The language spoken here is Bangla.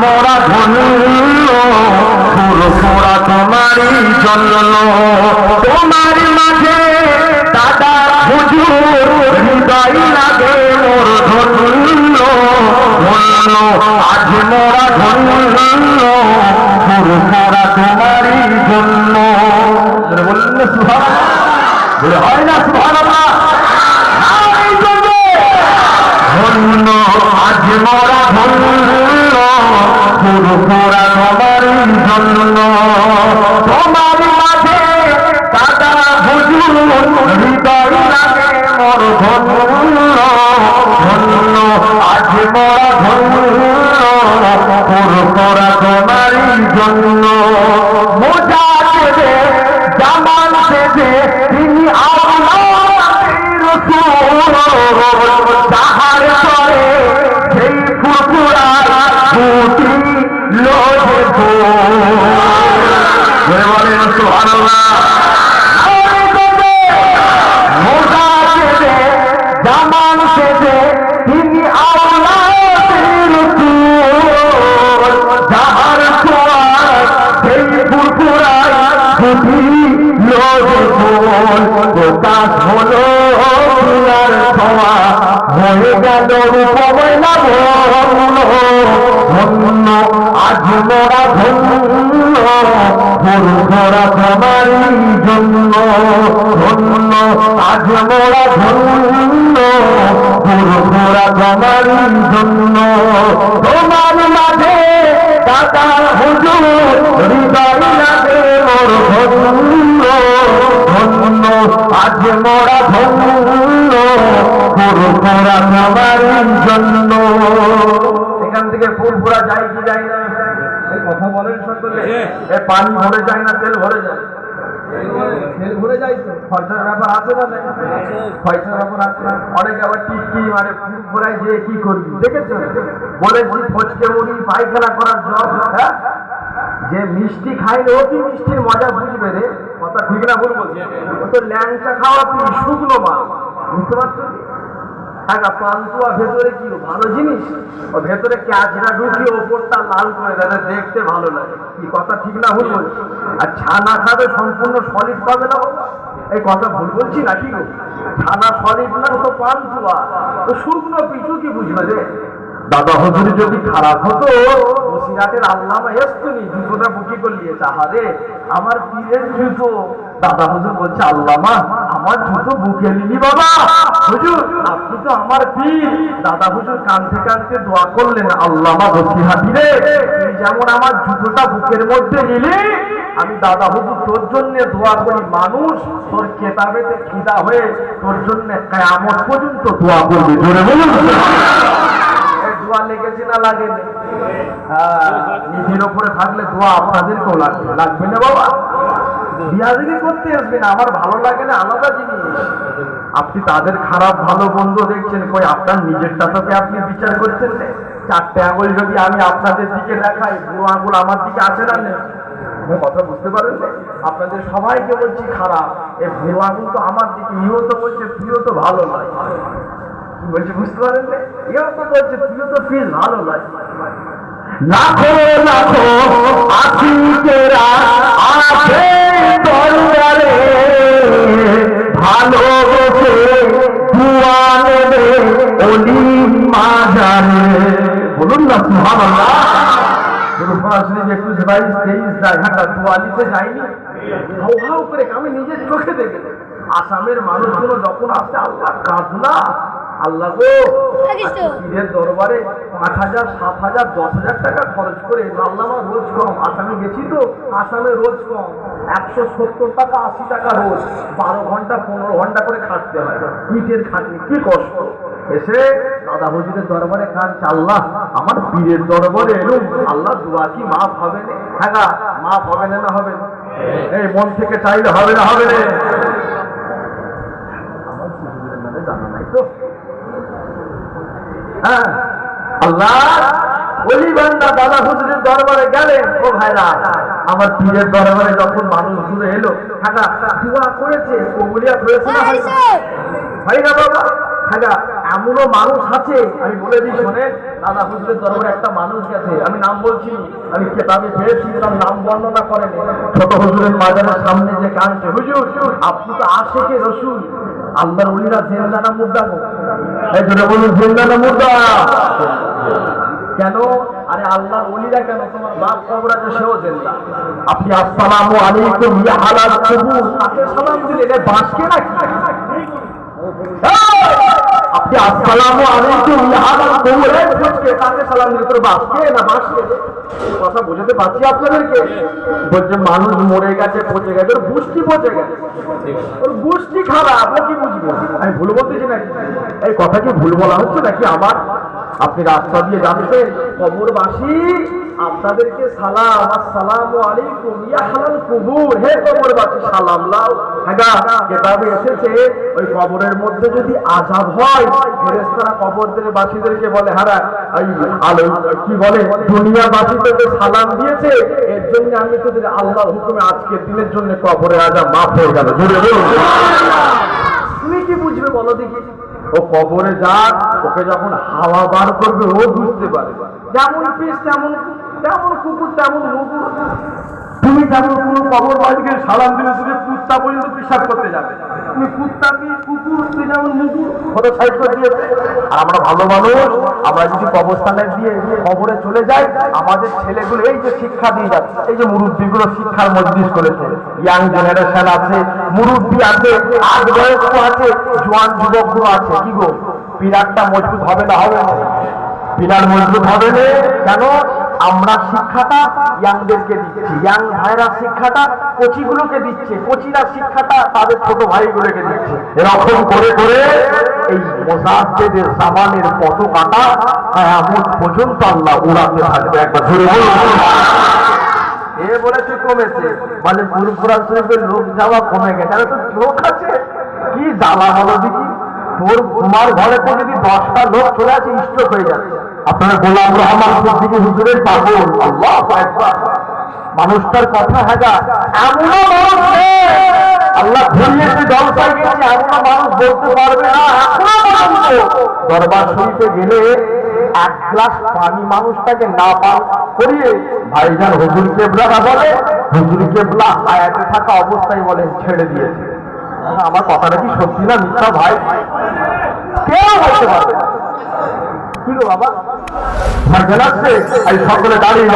মোরা ধন্য ফুরফুরা তোমারই জন্য। তোমার মাঝে দাদা হুজুর, হৃদয় লাগে মোর ধন্য। ধন্য, আজ মোরা ধন্য ফুরফুরা তোমারই জন্য। বললে সুভাষ হয় না ধন্য, আজ মোরা ধন্য। পুরোপুরা তোমার জন্য। তোমার মাঝে দাদা হুজুর হৃদয় লাগে মোর ধন্য। ধন্য আজ মোরা ধন্য পুরোপুরা তোমার জন্য। তিনি তাহার পরে সেই হলো ফুলার ছোঁয়া। হয়ে ধন্য ধন্য পুরুষরা তোমারই জন্য। ধন্য আজ ধন্য পুরুষরা তোমারই জন্য। তোমার মাঝে দাদা হুজুর, হৃদয় লাগে। মোর ধন্য ধন্য আজ মোরা ধন্য পুরুষরা তোমারই জন্য। এখান থেকে ফুরফুরা যায় কি যায় না কথা বলেন সকলে এ পানি ভরে যায় না তেল ভরে যায়। তেল ভরে যায় তো। খরচার ব্যাপার আছে না? খরচার ব্যাপার আছে অনেকে আবার টিকি মানে ফুরফুরায় যে কি করবি? দেখেছ? বলেছি ফচকে মুড়ি পায়খানা করার জব হ্যাঁ? যে মিষ্টি খাইলে কি মিষ্টির মজা বুঝবে রে। কথা ঠিক না ভুল বলছি তো ল্যাংচা খাওয়া তুই শুকনো মা বুঝতে পারছ? টাকা পান্তুয়া ভেতরে কি ভালো জিনিস? ও ভেতরে ক্যাচরা ঢুকিয়ে ওপরটা লাল করে দেয়। দেখতে ভালো লাগে। কি কথা ঠিক না ভুল বলছি? আর ছানা খাবে সম্পূর্ণ সলিড পাবে না এই কথা ভুল বলছি না কি ছানা সলিড না তো পান্তুয়া। তো শুকনো পিছু কি বুঝবে রে? দাদা হুজুর যদি খারাপ হতো বসিরাটের আল্লামা এসতনি জুতোটা বুকি করলি চাহারে আমার পীরের জুতো? দাদা হুজুর বলছে, আল্লামা, আমার জুতো বুকে নিলি বাবা। হুজুর, আপনি তো আমার পীর। দাদা হুজুর কানতে কানতে দোয়া করলেন, আল্লামা বসিহাটি রে যেমন আমার জুতোটা বুকের মধ্যে নিলি, আমি দাদা হুজুর তোর জন্য দোয়া করি, মানুষ তোর কেতাবেতে খিদা হয়ে তোর জন্য কেয়ামত পর্যন্ত দোয়া করবে। জোরে বলুন। দোয়া লেগেছে না হ্যাঁ নিজের ওপরে থাকলে দোয়া আপনাদেরকেও লাগবে। লাগবে না বাবা? করতে আমার ভালো লাগে না, আলাদা জিনিস। আপনি তাদের খারাপ, ভালো বন্ধু দেখছেন, কই আপনার নিজেরটা সাথে আপনি বিচার করছেন চারটে আঙুল যদি আমি আপনাদের দিকে দেখাই, বুড়ো আঙুল আমার দিকে আছে না কথা বুঝতে পারেন আপনাদের সবাইকে বলছি খারাপ। এই বুড়ো আঙুল তো আমার দিকে, ইও তো বলছে, প্রিয় তো ভালো নয়। বলছে বুঝতে পারেন? এও তো বলছে তুইও তো ফিল ভালো নয় লাখো লাখো আশিকেরা আছে দরবারে ভালোবেসে দুয়া অলি মাজারে। বলুন না সুবহানাল্লাহ। সরাসরি একুশ বাইশ তেইশ জায়গাটা দুয়ালিতে যায়নি? হাউ হাউ করে আমি নিজের চোখে দেখেছি আসামের মানুষগুলো যখন আসে আল্লাহ কাজলা আল্লাহ গো পীরের দরবারে পাঁচ হাজার সাত হাজার দশ হাজার টাকা খরচ করে আল্লাহ আমার রোজ কম আসামে গেছি তো আসামে রোজ কম। একশো সত্তর টাকা আশি টাকা রোজ। বারো ঘণ্টা পনেরো ঘণ্টা করে খাটতে হয়। ইটের খাটনি কি কষ্ট। এসে দাদা হুজুরের দরবারে কান আল্লাহ আমার পীরের দরবারে এলুম। আল্লাহ দোয়া কি মাফ হবে না? হ্যাঁ মাফ হবে না না হবে না? এই মন থেকে চাইলে হবে না হবে না? আমার জানা নাই তো। হ্যাঁ। আল্লাহ ওলি বান্দা দাদা হুজুরের দরবারে গেলেন। ও ভাইরা আমার পীরের দরবারে যখন মানুষগুলো এলো দোয়া করেছে কবুলিয়া হয়েছে না হয়নি? না বাবা এমনও মানুষ আছে আমি বলে দিই শোনেন দাদা হুজুরের দরবারে একটা মানুষ গেছে আমি নাম বলছি আমি কেতাবে পেয়েছি তার নাম বর্ণনা করেন। ছোট হুজুরের মাজারের সামনে যে কাঁদছে হুজুর আপনি তো আশেকে রসুল আল্লাহর উলিরা জেলদানা মুদ্রা গো বলুন জিন্দা বলুন মুর্দা। কেন? আরে আল্লাহর অলিরা কেন? তোমার বাপ কবর আছে সেও জেন্দা আপনি আসসালামু আলাইকুম ইয়া হালাল কবুর। তাকে সালাম দিলে এ বাঁচকে নাকি? আলাইকুম সালাম দিতে না কথা বুঝতে পারছি আপনাদেরকে। বলছে, মানুষ মরে গেছে, পচে গেছে, ওর বুষ্টি পচে গেছে। ওর বুষ্টি খারাপ কি বুঝব? আমি ভুল বলতেছি নাকি? এই কথা কি ভুল বলা হচ্ছে নাকি আমার আপনি রাস্তা দিয়ে যাচ্ছেন কবরবাসী আপনাদেরকে সালাম আসসালামু আলাইকুম ইয়া হালাল কুবুর হে কবরবাসী সালাম লাও। হ্যাঁ কেতাবে এসেছে ওই কবরের মধ্যে যদি আজাব হয় ফেরেশতারা কবরদের বাসীদেরকে বলে হারা এই আলো কি বলে দুনিয়া বাসী তোদের সালাম দিয়েছে এর জন্য আমি তোদের আল্লাহর হুকুমে আজকের দিনের জন্য কবরের আজাব মাফ হয়ে গেল। জোরে বলুন। তুমি কি বুঝবে বলো দেখি? ও কবরে যাক, ওকে যখন হাওয়া বার করবে, ও বুঝতে পারে। যেমন পিস, তেমন তেমন কুকুর, তেমন তুমি তেমন কোনো কবর বাড়িকে সালাম দিলে, তুমি কুত্তা পর্যন্ত পেশাব করতে যাবে। তুমি কুত্তা কি কুকুর যেমন মুকুর করে দিয়েছে। আর আমরা ভালো মানুষ, আমরা যদি কবরস্থানে দিয়ে কবরে চলে যাই, আমাদের ছেলেগুলো এই যে শিক্ষা দিয়ে যাচ্ছে, এই যে মুরব্বীগুলো শিক্ষার মজলিস করেছে। ইয়াং জেনারেশন আছে, মুরব্বী আছে আগ বয়স্ক আছে, জোয়ান যুবকগুলো আছে। কি গো? পিলারটা মজবুত হবে না হবে? পিলার মজবুত হবে না? কেন? আমরা শিক্ষাটা ইয়াংদেরকে দিচ্ছি। ইয়াং ভাইরা শিক্ষাটা, কোচিগুলোকে দিচ্ছে। কোচিরা শিক্ষাটা তাদের ছোট ভাইগুলোকে দিচ্ছে। এরকম করে করে এই মোজাদ্দেদের সামানের পতাকাটা এমন পর্যন্ত আল্লাহ উড়াতে থাকবে। একবার ধরে এ বলেছে কমেছে। মানে পুরপুরা শরীফের লোক যাওয়া কমে গেছে। তো লোক আছে? কি জ্বালা বলো দেখি। তোর তোমার ঘরেতে যদি দশটা লোক চলে আসে স্ট্রোক হয়ে যাচ্ছে। আপনারা গোলাম রহমান সিদ্দিকী হুজুরের পাগল আল্লাহ মানুষটার কথা হাগা এমনও মানুষ আল্লাহ ঘুরিয়েছে জলসায় গেছে এমনও মানুষ বলতে পারবে না দরবার শরীফে গেলে এক গ্লাস পানি মানুষটাকে না পান করিয়ে ভাইজান হুজুর কেবলারা বলে, হুজুর কেবলা হায়াতে থাকা অবস্থায় বলে ছেড়ে দিয়েছে। আমার কথাটা কি সত্যি না মিথ্যা ভাই? কেউ বলতে পারবে কি বাবা? ভাই লাগছে এই সকলে দাঁড়িয়ে